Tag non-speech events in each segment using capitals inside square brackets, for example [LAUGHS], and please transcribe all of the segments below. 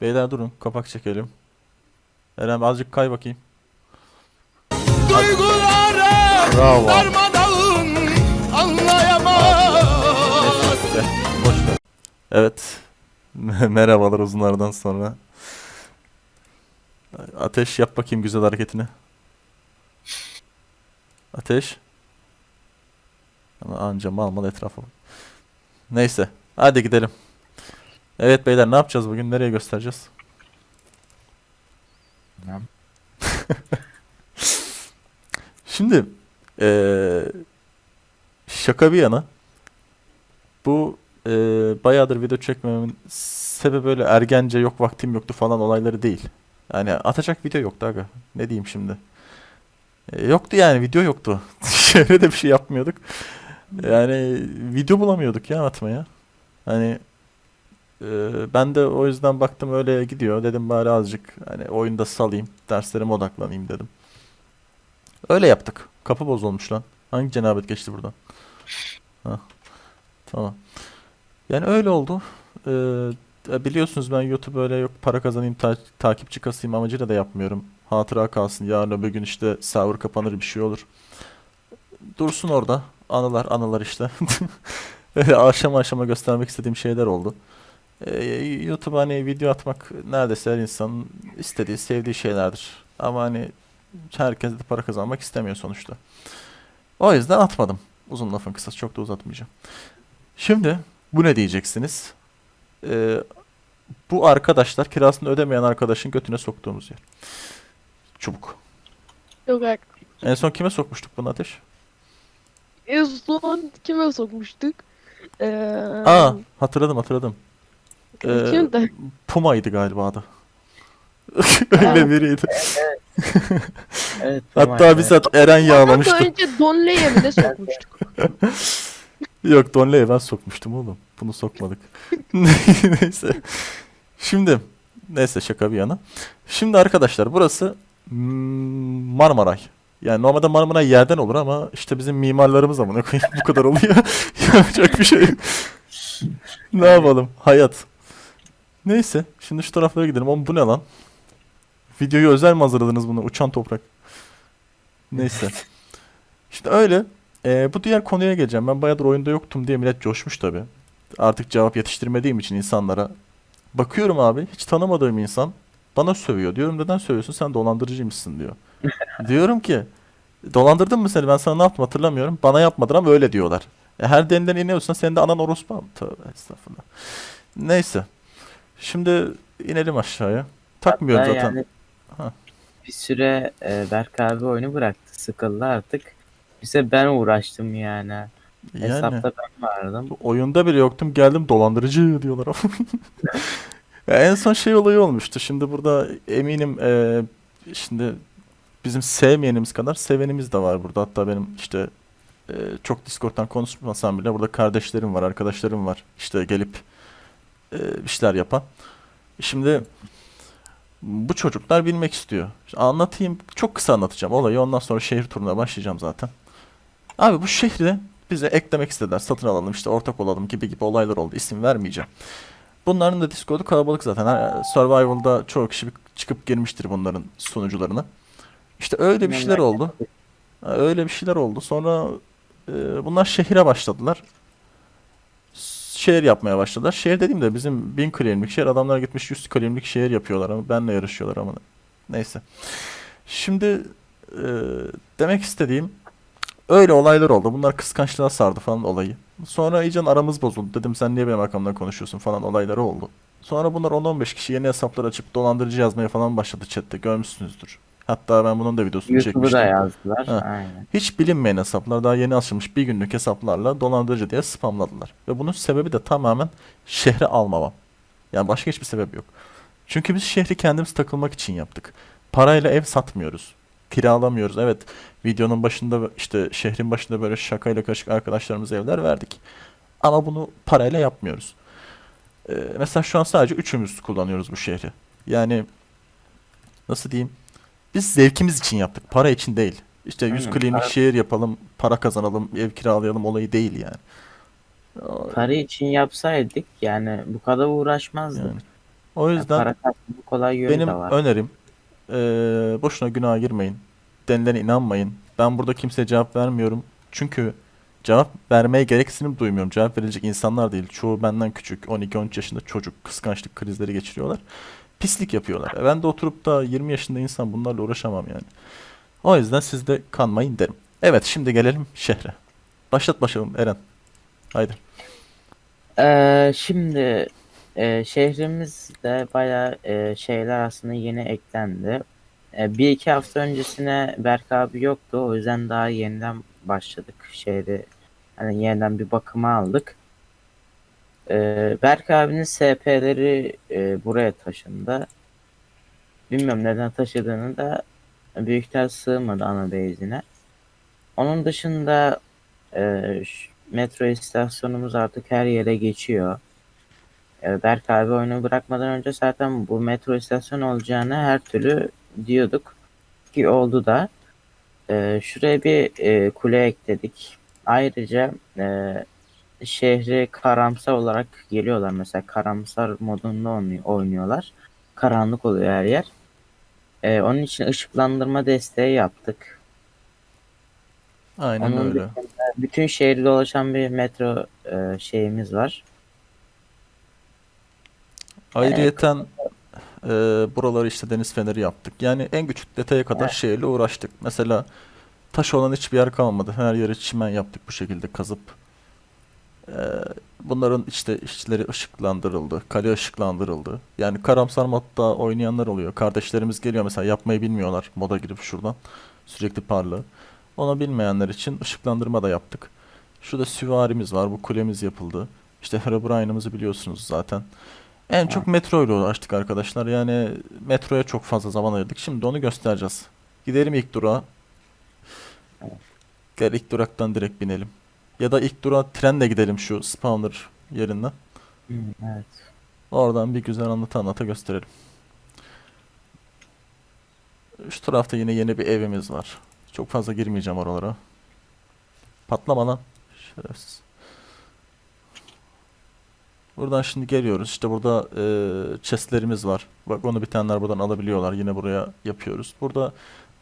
Beyler durun kapak çekelim. Eren azıcık kay bakayım. Duygularım Bravo. darmadağın anlayamaz. Neyse, boş ver. Evet. [LAUGHS] Merhabalar uzunlardan sonra. Ateş yap bakayım güzel hareketini. Ateş. Ama anca mal mal etrafa. Neyse. Hadi gidelim. Evet beyler ne yapacağız bugün? Nereye göstereceğiz? Bilmem. [LAUGHS] Şimdi eee, şaka bir yana bu eee bayağıdır video çekmememin sebebi böyle ergence yok vaktim yoktu falan olayları değil. Yani atacak video yoktu aga. Ne diyeyim şimdi? E, yoktu yani video yoktu. [LAUGHS] Şöyle de bir şey yapmıyorduk. Yani video bulamıyorduk ya atmaya. Hani e, ben de o yüzden baktım öyle gidiyor. Dedim bari azıcık hani oyunda salayım. Derslerime odaklanayım dedim. Öyle yaptık. Kapı bozulmuş lan. Hangi cenabet geçti buradan? Ha. Tamam. Yani öyle oldu. Ee, biliyorsunuz ben YouTube öyle yok para kazanayım, ta- takipçi kasayım amacıyla da yapmıyorum. Hatıra kalsın. Yarın öbür gün işte server kapanır bir şey olur. Dursun orada. Anılar, anılar işte. [LAUGHS] Öyle aşama aşama göstermek istediğim şeyler oldu. Ee, YouTube hani video atmak neredeyse her insanın istediği, sevdiği şeylerdir. Ama hani herkes de para kazanmak istemiyor sonuçta. O yüzden atmadım. Uzun lafın kısası çok da uzatmayacağım. Şimdi bu ne diyeceksiniz? Ee, bu arkadaşlar kirasını ödemeyen arkadaşın götüne soktuğumuz yer. Çubuk. Yok. En son kime sokmuştuk bunu Ateş? En son kime sokmuştuk? Ee, Aa hatırladım hatırladım. Ee, de? Puma'ydı galiba adı. [LAUGHS] Öyle biriydi. Evet. [LAUGHS] Hatta evet. bizzat Eren Ondan yağlamıştı. önce Don Ley'e mi ne sokmuştuk? [LAUGHS] Yok Donley'e ben sokmuştum oğlum. Bunu sokmadık. Neyse. Şimdi neyse şaka bir yana. Şimdi arkadaşlar burası Marmaray. Yani normalde Marmaray yerden olur ama işte bizim mimarlarımız amına koyayım bu kadar oluyor. Yapacak bir şey. Ne yapalım? Hayat. Neyse. Şimdi şu taraflara gidelim. Oğlum bu ne lan? Videoyu özel mi hazırladınız bunu? Uçan toprak. Neyse. [LAUGHS] İşte öyle. Ee, bu diğer konuya geleceğim. Ben bayağıdır oyunda yoktum diye millet coşmuş tabii. Artık cevap yetiştirmediğim için insanlara. Bakıyorum abi hiç tanımadığım insan bana sövüyor. Diyorum neden sövüyorsun? Sen dolandırıcıymışsın diyor. [LAUGHS] Diyorum ki dolandırdın mı seni? Ben sana ne yaptım hatırlamıyorum. Bana yapmadın ama öyle diyorlar. E, her delinden iniyorsan senin de anan orospu. Tövbe estağfurullah. Neyse. Şimdi inelim aşağıya. Takmıyorum Hatta zaten. yani Ha. bir süre e, Berk abi oyunu bıraktı. Sıkıldı artık. Bize ben uğraştım yani. Yani. Hesapta ben vardım. Oyunda bile yoktum geldim dolandırıcı diyorlar ama. [LAUGHS] Ya en son şey olayı olmuştu. Şimdi burada eminim eee, şimdi bizim sevmeyenimiz kadar sevenimiz de var burada. Hatta benim işte eee, çok Discord'dan konuşmasam bile burada kardeşlerim var, arkadaşlarım var. İşte gelip eee, bir şeyler yapan. Şimdi bu çocuklar bilmek istiyor. İşte anlatayım, çok kısa anlatacağım olayı. Ondan sonra şehir turuna başlayacağım zaten. Abi bu şehri bize eklemek istediler. Satın alalım işte ortak olalım gibi gibi olaylar oldu. İsim vermeyeceğim. Bunların da Discord'u kalabalık zaten. Survival'da çoğu kişi çıkıp girmiştir bunların sunucularına. İşte öyle bir şeyler oldu. Öyle bir şeyler oldu. Sonra e, bunlar şehire başladılar. Şehir yapmaya başladılar. Şehir dediğimde bizim 1000 claimlik şehir. Adamlar gitmiş 100 claimlik şehir yapıyorlar ama benle yarışıyorlar ama neyse. Şimdi e, demek istediğim öyle olaylar oldu. Bunlar kıskançlığa sardı falan olayı. Sonra iyice aramız bozuldu. Dedim sen niye benim arkamdan konuşuyorsun falan olayları oldu. Sonra bunlar 10-15 kişi yeni hesaplar açıp dolandırıcı yazmaya falan başladı chatte. Görmüşsünüzdür. Hatta ben bunun da videosunu YouTube'u çekmiştim. da yazdılar. Ha. Aynen. Hiç bilinmeyen hesaplar daha yeni açılmış bir günlük hesaplarla dolandırıcı diye spamladılar. Ve bunun sebebi de tamamen şehre almamam. Yani başka hiçbir sebep yok. Çünkü biz şehri kendimiz takılmak için yaptık. Parayla ev satmıyoruz. Kiralamıyoruz. Evet videonun başında işte şehrin başında böyle şakayla karışık arkadaşlarımıza evler verdik. Ama bunu parayla yapmıyoruz. Ee, mesela şu an sadece üçümüz kullanıyoruz bu şehri. Yani nasıl diyeyim? Biz zevkimiz için yaptık. Para için değil. İşte 100 Aynen, klinik para- şehir yapalım, para kazanalım, ev kiralayalım olayı değil yani. Para için yapsaydık yani bu kadar uğraşmazdık. Yani. O yüzden para kazanma kolay yönü benim de var. önerim eee, boşuna günaha girmeyin. Denilene inanmayın. Ben burada kimseye cevap vermiyorum. Çünkü cevap vermeye gereksinim duymuyorum. Cevap verilecek insanlar değil. Çoğu benden küçük. 12-13 yaşında çocuk. Kıskançlık krizleri geçiriyorlar. Pislik yapıyorlar. Ben de oturup da 20 yaşında insan bunlarla uğraşamam yani. O yüzden siz de kanmayın derim. Evet şimdi gelelim şehre. Başlat başlayalım Eren. Haydi. Ee, şimdi e, şehrimizde bayağı e, şeyler aslında yeni eklendi. E, bir iki hafta öncesine Berk abi yoktu. O yüzden daha yeniden başladık şehri. Hani yeniden bir bakıma aldık. E, Berk abinin SP'leri e, buraya taşındı. Bilmiyorum neden taşıdığını da büyük ihtimal sığmadı ana base'ine. Onun dışında e, metro istasyonumuz artık her yere geçiyor. E, Berk abi oyunu bırakmadan önce zaten bu metro istasyonu olacağını her türlü diyorduk. Ki oldu da. E, şuraya bir e, kule ekledik. Ayrıca e, şehri karamsar olarak geliyorlar. Mesela karamsar modunda oynuyor- oynuyorlar. Karanlık oluyor her yer. E, onun için ışıklandırma desteği yaptık. Aynen Onun öyle. dışında bütün şehri dolaşan bir metro e, şeyimiz var. Ayrıyeten e, buraları işte deniz feneri yaptık. Yani en küçük detaya kadar şehirle uğraştık. Mesela taş olan hiçbir yer kalmadı. Her yeri çimen yaptık bu şekilde kazıp. E, bunların işte içleri ışıklandırıldı. Kale ışıklandırıldı. Yani karamsar modda oynayanlar oluyor. Kardeşlerimiz geliyor mesela yapmayı bilmiyorlar. Moda girip şuradan. Sürekli parlı. Onu bilmeyenler için ışıklandırma da yaptık. Şurada süvarimiz var. Bu kulemiz yapıldı. İşte Herobrine'ımızı biliyorsunuz zaten. En çok metro ile uğraştık arkadaşlar. Yani metroya çok fazla zaman ayırdık. Şimdi onu göstereceğiz. Gidelim ilk durağa. Gel ilk duraktan direkt binelim. Ya da ilk durağa trenle gidelim şu spawner yerinden. Evet. Oradan bir güzel anlata anlata gösterelim. Şu tarafta yine yeni bir evimiz var. Çok fazla girmeyeceğim oralara. Patlama lan. Şerefsiz. Buradan şimdi geliyoruz. İşte burada e, chestlerimiz var. Bak onu bitenler buradan alabiliyorlar. Yine buraya yapıyoruz. Burada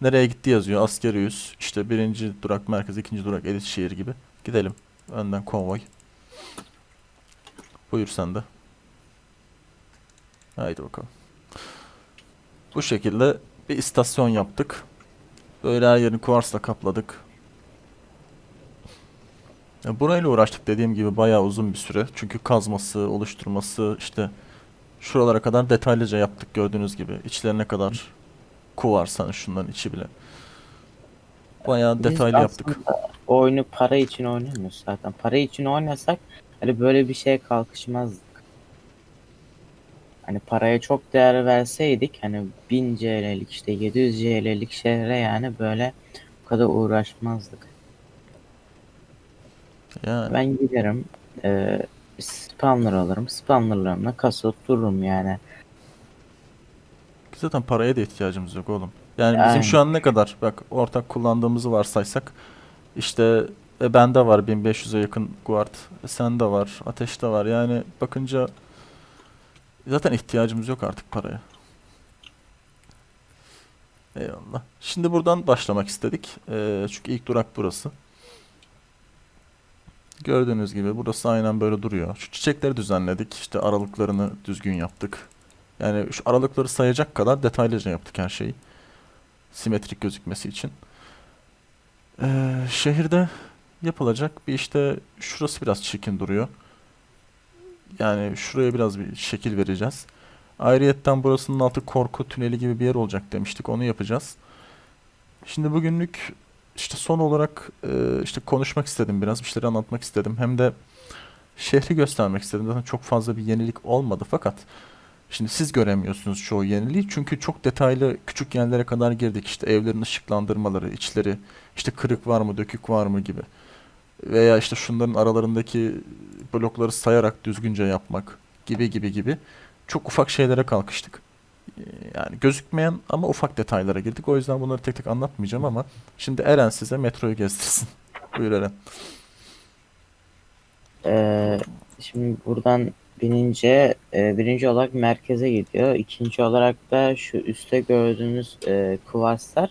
nereye gitti yazıyor. Askeri üs. İşte birinci durak merkez, ikinci durak Elitşehir gibi. Gidelim. Önden konvoy. Buyur sen de. Haydi bakalım. Bu şekilde bir istasyon yaptık. Böyle her yerini kuvarsla kapladık. Burayla uğraştık dediğim gibi bayağı uzun bir süre. Çünkü kazması, oluşturması işte şuralara kadar detaylıca yaptık gördüğünüz gibi. İçlerine kadar kuvarsan şunların içi bile. Bayağı Biz detaylı yaptık. aslında oyunu para için oynamıyoruz zaten. Para için oynasak hani böyle bir şeye kalkışmazdık. Hani paraya çok değer verseydik hani 1000 CL'lik işte 700 CL'lik şehre yani böyle bu kadar uğraşmazdık. Yani Ben giderim e, spawner alırım. Spawnerlarımla kasıp dururum yani. zaten paraya da ihtiyacımız yok oğlum. Yani bizim Aynen. şu an ne kadar bak ortak kullandığımızı varsaysak işte e, bende var 1500'e yakın guard. E, sende var. Ateşte var. Yani bakınca zaten ihtiyacımız yok artık paraya. Eyvallah. Şimdi buradan başlamak istedik. E, çünkü ilk durak burası. Gördüğünüz gibi burası aynen böyle duruyor. Şu çiçekleri düzenledik. İşte aralıklarını düzgün yaptık. Yani şu aralıkları sayacak kadar detaylıca yaptık her şeyi. Simetrik gözükmesi için. Ee, şehirde yapılacak bir işte şurası biraz çirkin duruyor. Yani şuraya biraz bir şekil vereceğiz. Ayrıyetten burasının altı korku tüneli gibi bir yer olacak demiştik. Onu yapacağız. Şimdi bugünlük işte son olarak e, işte konuşmak istedim biraz. Bir şeyleri anlatmak istedim. Hem de şehri göstermek istedim. Zaten çok fazla bir yenilik olmadı fakat Şimdi siz göremiyorsunuz çoğu yeniliği çünkü çok detaylı küçük yerlere kadar girdik. İşte evlerin ışıklandırmaları, içleri, işte kırık var mı, dökük var mı gibi. Veya işte şunların aralarındaki blokları sayarak düzgünce yapmak gibi gibi gibi. Çok ufak şeylere kalkıştık. Ee, Yani gözükmeyen ama ufak detaylara girdik. O yüzden bunları tek tek anlatmayacağım ama şimdi Eren size metroyu gezdirsin. [LAUGHS] Buyur Eren. E, şimdi buradan binince e, birinci olarak merkeze gidiyor. İkinci olarak da şu üstte gördüğünüz e, kuvarslar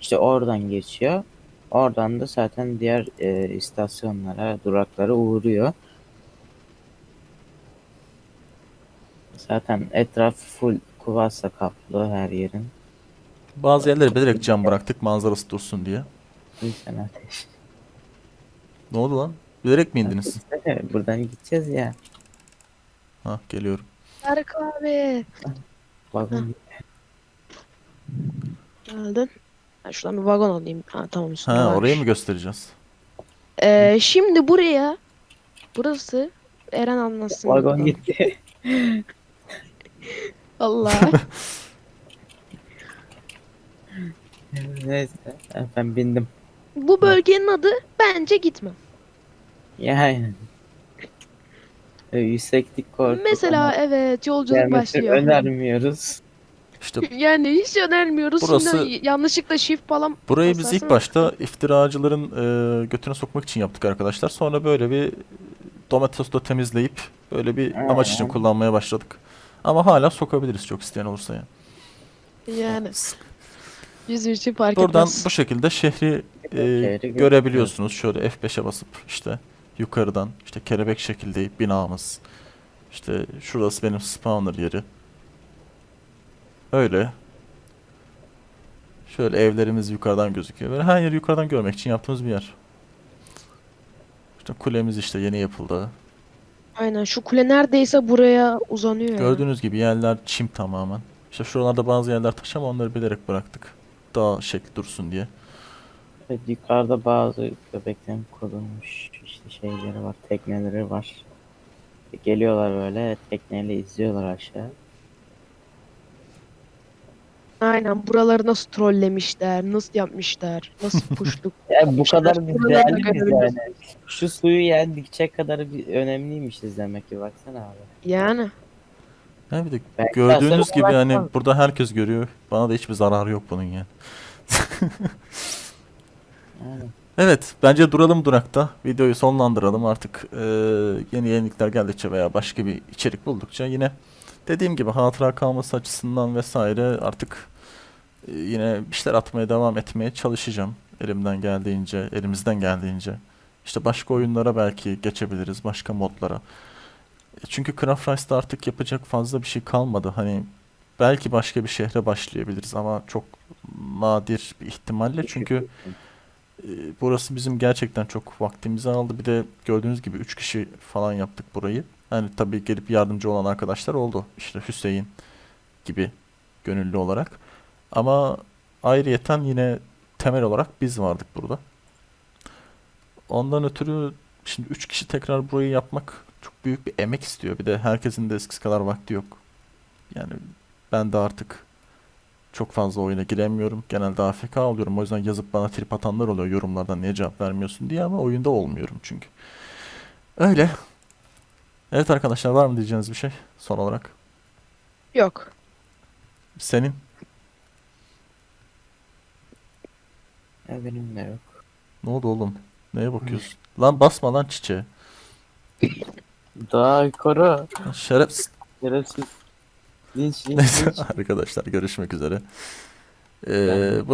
işte oradan geçiyor. Oradan da zaten diğer e, istasyonlara, duraklara uğruyor. Zaten etraf full kuvasla kaplı her yerin. Bazı yerlere bilerek cam bıraktık manzarası dursun diye. Yüzden ateş. Ne oldu lan? Bilerek mi indiniz? Buradan gideceğiz ya. Ha geliyorum. Berk abi. Vagon Geldin. Ben şuradan bir vagon alayım. Ha tamam Ha varmış. orayı mı göstereceğiz? Ee, şimdi buraya burası Eren anlatsın. Vagon bakalım. gitti. [LAUGHS] Allah. [LAUGHS] Neyse ben bindim. Bu bölgenin adı bence gitme. Yani. Ee, Yükseklik korku. Mesela evet yolculuk başlıyor. önermiyoruz. İşte [LAUGHS] Yani hiç önermiyoruz. Burası- Şimdi yanlışlıkla shift falan burayı biz ilk başta iftiracıların e, götüne sokmak için yaptık arkadaşlar. Sonra böyle bir domates da temizleyip böyle bir amaç için kullanmaya başladık. Ama hala sokabiliriz çok isteyen olursa yani. Yani bizim için fark Buradan etmez. bu şekilde şehri e, Şehri görebiliyorsunuz. Şöyle F5'e basıp işte yukarıdan işte kelebek şekilde binamız. İşte şurası benim spawner yeri. Öyle. Şöyle evlerimiz yukarıdan gözüküyor. Böyle her yeri yukarıdan görmek için yaptığımız bir yer. İşte kulemiz işte yeni yapıldı. Aynen şu kule neredeyse buraya uzanıyor. Gördüğünüz gibi yerler çim tamamen. İşte şuralarda bazı yerler taş ama onları bilerek bıraktık. Daha şekli dursun diye. Evet, yukarıda bazı köpeklerin kurulmuş işte şeyleri var, tekneleri var. Geliyorlar böyle tekneyle izliyorlar aşağı. Aynen buraları nasıl trollemişler, nasıl yapmışlar, nasıl [LAUGHS] puşluk. Ya bu kadar biz Buraları da değerli miyiz görebiliyoruz. yani? Şu suyu yendikçe kadar bir önemliymişiz demek ki baksana abi. Yani Yani bir de Belki gördüğünüz gibi hani burada herkes görüyor. Bana da hiçbir zararı yok bunun yani. [LAUGHS] Evet, bence duralım durakta. Videoyu sonlandıralım artık. eee, yeni yenilikler geldikçe veya başka bir içerik buldukça yine dediğim gibi hatıra kalması açısından vesaire artık e, yine bir şeyler atmaya devam etmeye çalışacağım. Elimden geldiğince, elimizden geldiğince. İşte başka oyunlara belki geçebiliriz, başka modlara. E, Çünkü Craft Rice'da artık yapacak fazla bir şey kalmadı. Hani belki başka bir şehre başlayabiliriz ama çok nadir bir ihtimalle çünkü e, burası bizim gerçekten çok vaktimizi aldı. Bir de gördüğünüz gibi 3 kişi falan yaptık burayı. Yani tabii gelip yardımcı olan arkadaşlar oldu. İşte Hüseyin gibi gönüllü olarak. Ama ayrıyeten yine temel olarak biz vardık burada. Ondan ötürü şimdi 3 kişi tekrar burayı yapmak çok büyük bir emek istiyor. Bir de herkesin de eskisi kadar vakti yok. Yani ben de artık çok fazla oyuna giremiyorum. Genelde AFK oluyorum. O yüzden yazıp bana trip atanlar oluyor yorumlardan niye cevap vermiyorsun diye ama oyunda olmuyorum çünkü. Öyle. Evet arkadaşlar var mı diyeceğiniz bir şey son olarak? yok. Senin? Ya benim de yok. Ne oldu oğlum? Neye bakıyorsun? Lan basma lan çiçeğe. Daha yukarı. Şerefsiz. Şerefsiz. Linç linç [LAUGHS] Neyse linç. arkadaşlar görüşmek üzere. Ee, bu